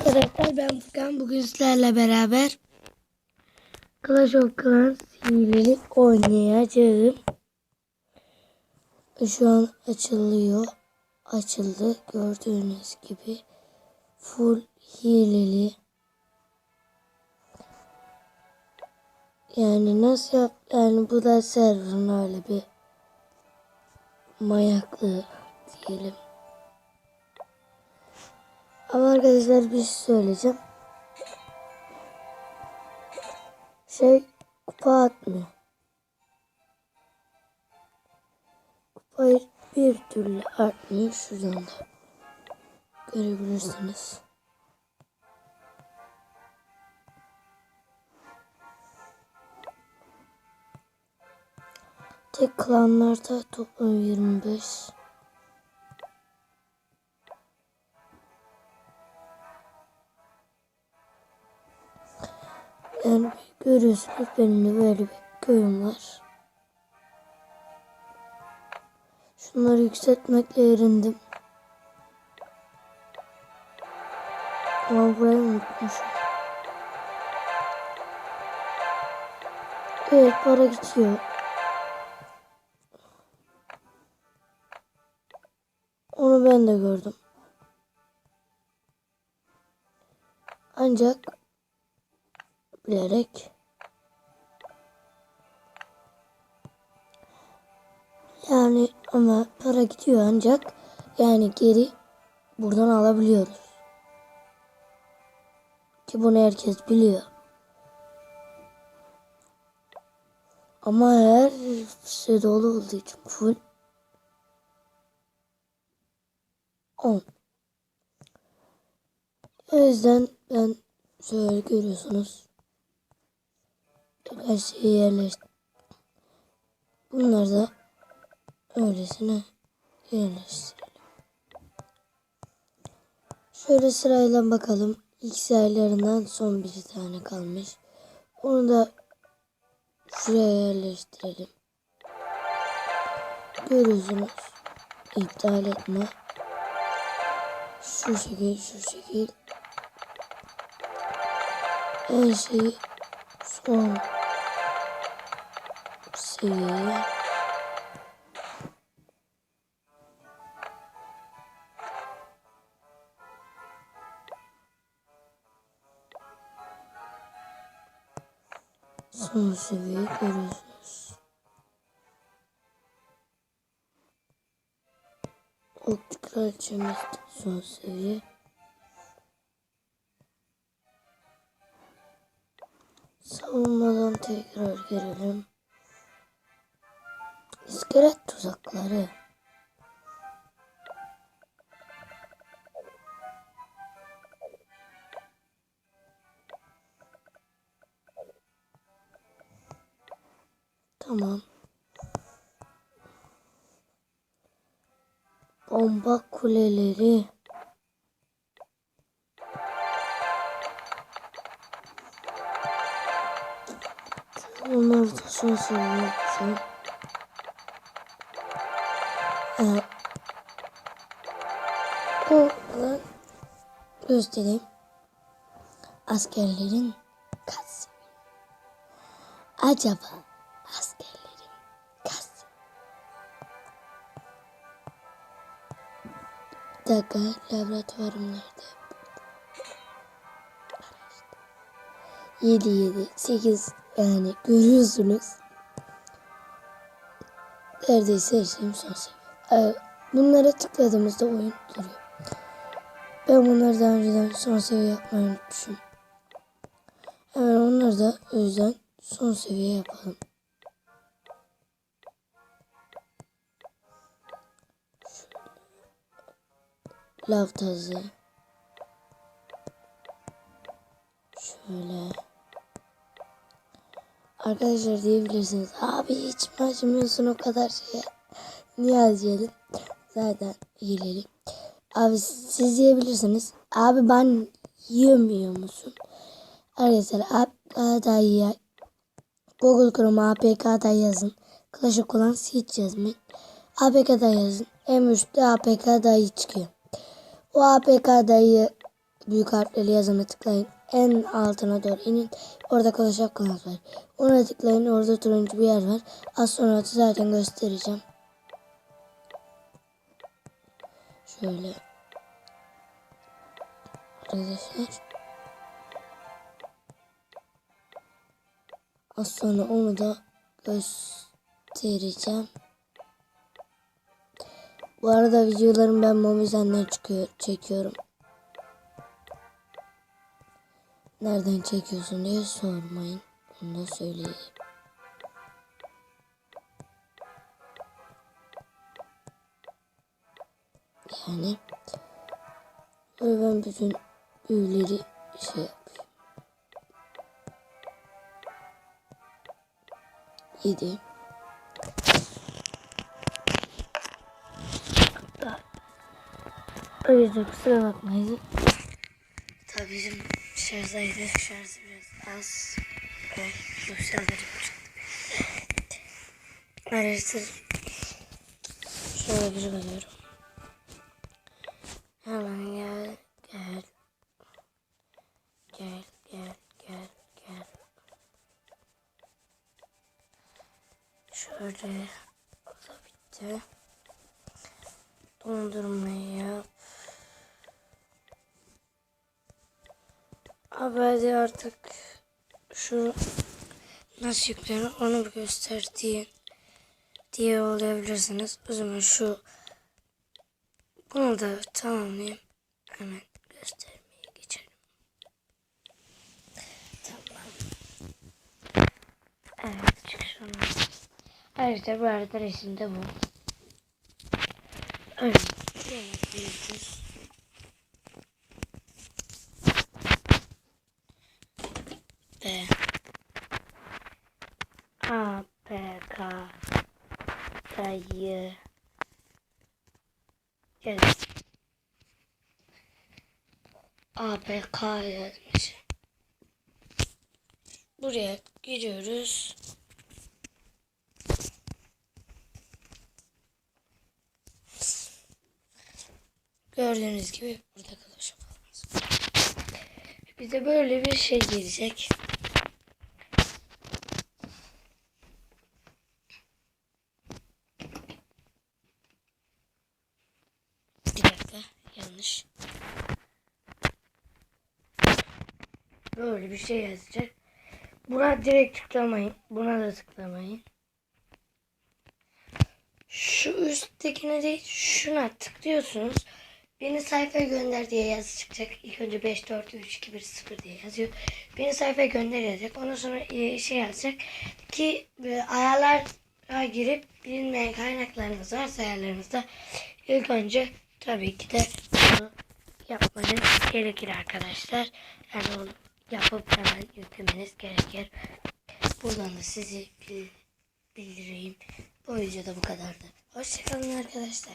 arkadaşlar ben Furkan. Bugün sizlerle beraber Clash of Clans hileli oynayacağım. Şu an açılıyor. Açıldı. Gördüğünüz gibi full hileli. Yani nasıl yap? Yani bu da serverın öyle bir manyaklığı diyelim. Ama arkadaşlar bir şey söyleyeceğim. Şey kupa atmıyor. Kupayı bir türlü artmıyor. Şuradan da görebilirsiniz. Tek klanlarda toplam 25. Yani görüyorsunuz benim de böyle bir köyüm var. Şunları yükseltmekle erindim. Ama burayı unutmuşum. Evet para gidiyor. Onu ben de gördüm. Ancak bilerek yani ama para gidiyor ancak yani geri buradan alabiliyoruz. Ki bunu herkes biliyor. Ama her şey dolu olduğu için full 10. O yüzden ben şöyle görüyorsunuz. Her şeyi yerleştir. Bunlar da öylesine yerleştirelim. Şöyle sırayla bakalım. İlk sayılarından son bir tane kalmış. Onu da şuraya yerleştirelim. Görüyorsunuz. İptal etme. Şu şekil, şu şekil. Her şeyi son seviyeye son seviye görüyorsunuz. Optik kraliçemiz son seviye. Savunmadan tekrar girelim. İskelet tuzakları. Tamam. Bomba kuleleri. Onları da son seviye. Ee, alan göstereyim. Askerlerin seviye? Acaba askerlerin seviye? Bir dakika laboratuvarım nerede? 7 7 8 yani görüyorsunuz. Neredeyse her şeyim son seviye. Bunlara tıkladığımızda oyun duruyor. Ben bunları daha önceden son seviye yapmayı unutmuşum. Hemen onları da o yüzden son seviye yapalım. Lav tazı. Şöyle. Arkadaşlar diyebilirsiniz. Abi hiç mi acımıyorsun o kadar şeye? Niye acıyalım? Zaten hileli. Abi siz yiyebilirsiniz. Abi ben yiyemiyor musun? Arkadaşlar APK'da Google Chrome APK'da yazın. Clash of Clans hiç yazmayın. APK'da yazın. En üstte APK dayı çıkıyor. O APK dayı büyük harflerle yazana tıklayın. En altına doğru inin. Orada Clash Clans var. Ona tıklayın. Orada turuncu bir yer var. Az sonra zaten göstereceğim. Şöyle. Arkadaşlar. Az sonra onu da göstereceğim. Bu arada videolarım ben Momizen'den çıkıyor, çekiyorum. Nereden çekiyorsun diye sormayın. Bunu da söyleyeyim. Yani böyle ben bütün büyüleri şey yapayım. 7 O yüzden kusura bakmayın. Tabii bizim şarjdaydı. Şarjı biraz az. Ve yükseldim çıktı. Arkadaşlar şöyle bir bakıyorum. Hemen gel gel. Gel gel gel gel. Şöyle o da bitti. Dondurmayı yap. Abi artık şu nasıl yüklenir onu göster diye diye olabilirsiniz. O zaman şu bunu da tamamlayayım. Hemen göstermeye geçelim. Tamam. Evet çık şunu. Arkadaşlar bu arada resimde bu. Öyle. Yapıyoruz. B A P K Dayı Gel A P K yazmış. Buraya giriyoruz. Gördüğünüz gibi burada kalış Bize böyle bir şey gelecek. Bir dakika yanlış. Böyle bir şey yazacak. Buna direkt tıklamayın. Buna da tıklamayın. Şu üsttekine değil şuna tıklıyorsunuz. Beni sayfaya gönder diye yazı çıkacak. İlk önce 5, 4, 3, 2, 1, 0 diye yazıyor. Beni sayfaya gönder yazacak. Ondan sonra e, şey yazacak ki e, ayarlara girip bilinmeyen kaynaklarınız varsa ayarlarınızda ilk önce tabii ki de yapmanız gerekir arkadaşlar. Yani onu yapıp hemen yüklemeniz gerekir. Buradan da sizi bil- bildireyim. Bu videoda bu kadardı. Hoşçakalın arkadaşlar.